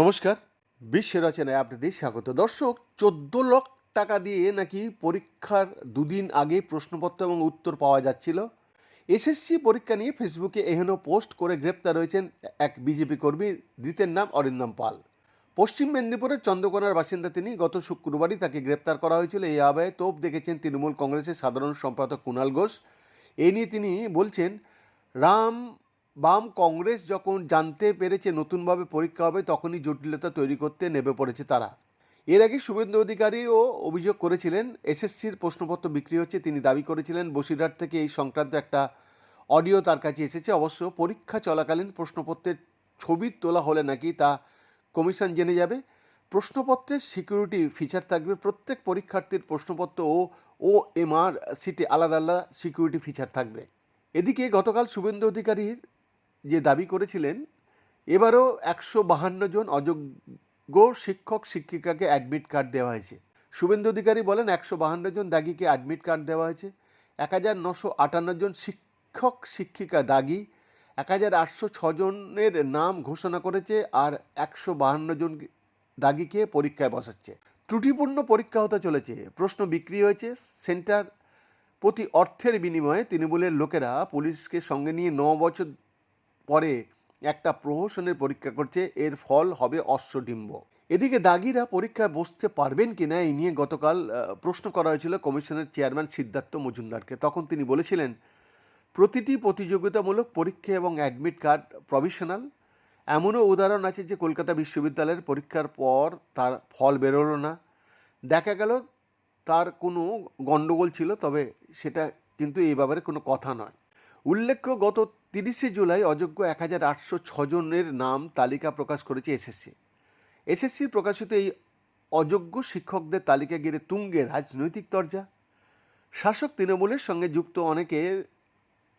নমস্কার বিশ্ব রচনায় আপনাদের স্বাগত। দর্শক, চোদ্দ লক্ষ টাকা দিয়ে নাকি পরীক্ষার দুদিন আগে প্রশ্নপত্র এবং উত্তর পাওয়া যাচ্ছিল। এসএসসি পরীক্ষা নিয়ে ফেসবুকে এহেন পোস্ট করে গ্রেপ্তার হয়েছেন এক বিজেপি কর্মী, ধৃতের নাম অরিন্দম পাল। পশ্চিম মেদিনীপুরের চন্দ্রকোনার বাসিন্দা তিনি গত শুক্রবারই তাকে গ্রেপ্তার করা হয়েছিল। এই আবায় তোপ দেখেছেন তৃণমূল কংগ্রেসের সাধারণ সম্পাদক কুণাল ঘোষ। এই নিয়ে তিনি বলছেন রাম বাম কংগ্রেস যখন জানতে পেরেছে নতুনভাবে পরীক্ষা হবে, তখনই জটিলতা তৈরি করতে নেমে পড়েছে তারা। এর আগে শুভেন্দু অধিকারীও অভিযোগ করেছিলেন, এসএসসির প্রশ্নপত্র বিক্রি হচ্ছে, তিনি দাবি করেছিলেন, বসিরহাট থেকে এই সংক্রান্ত একটা অডিও তার কাছে এসেছে। অবশ্য পরীক্ষা চলাকালীন প্রশ্নপত্রের ছবি তোলা হলে নাকি তা কমিশন জেনে যাবে। প্রশ্নপত্রের সিকিউরিটি ফিচার থাকবে, প্রত্যেক পরীক্ষার্থীর প্রশ্নপত্র ও ও এমআর সিটে আলাদা আলাদা সিকিউরিটি ফিচার থাকবে। এদিকে গতকাল শুভেন্দু অধিকারীর যে দাবি করেছিলেন, এবারও একশো বাহান্ন জন অযোগ্য শিক্ষক, শিক্ষিকাকে অ্যাডমিট কার্ড দেওয়া হয়েছে। শুভেন্দু অধিকারী বলেন, একশো বাহান্ন জন দাগিকে অ্যাডমিট কার্ড দেওয়া হয়েছে, এক হাজার নশো আটান্ন জন শিক্ষক, শিক্ষিকা দাগি, এক হাজার আটশো ছজনের নাম ঘোষণা করেছে আর একশো বাহান্ন জন দাগিকে পরীক্ষায় বসাচ্ছে। ত্রুটিপূর্ণ পরীক্ষা হতে চলেছে। প্রশ্ন বিক্রি হয়েছে, সেন্টার প্রতি অর্থের বিনিময়ে তৃণমূলের লোকেরা পুলিশকে সঙ্গে নিয়ে ন বছর পরে একটা প্রহসনের পরীক্ষা করছে। এর ফল হবে অশ্বডিম্ব। এদিকে দাগিরা পরীক্ষায় বসতে পারবেন কিনা এই নিয়ে গতকাল প্রশ্ন করা হয়েছিল কমিশনের চেয়ারম্যান সিদ্ধার্থ মজুমদারকে। তখন তিনি বলেছিলেন, প্রতিটি প্রতিযোগিতামূলক পরীক্ষা এবং অ্যাডমিট কার্ড প্রভিশনাল। এমনও উদাহরণ আছে যে কলকাতা বিশ্ববিদ্যালয়ের পরীক্ষার পর তার ফল বেরোলো না। দেখা গেল তার কোনো গণ্ডগোল ছিল, তবে সেটা কিন্তু এই ব্যাপারে কোনো কথা নয়। উল্লেখ্য, গত তিরিশে জুলাই অযোগ্য এক হাজার আটশো ছজনের নাম তালিকা প্রকাশ করেছে এসএসসি। এসএসসি প্রকাশিত এই অযোগ্য শিক্ষকদের তালিকা ঘিরে তুঙ্গে রাজনৈতিক তরজা। শাসক তৃণমূলের সঙ্গে যুক্ত অনেকে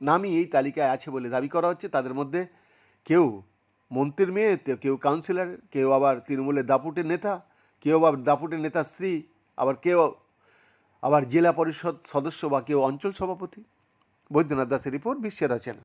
নামই এই তালিকায় আছে বলে দাবি করা হচ্ছে। তাদের মধ্যে কেউ মন্ত্রীর মেয়ে কেউ কাউন্সিলর, কেউ আবার তৃণমূলের দাপুটের নেতা, কেউ আবার দাপুটের নেতার স্ত্রী, আবার কেউ আবার জেলা পরিষদ সদস্য বা কেউ অঞ্চল সভাপতি? বৈদ্যনাথ দাসের রিপোর্ট বিশ্বের রচনা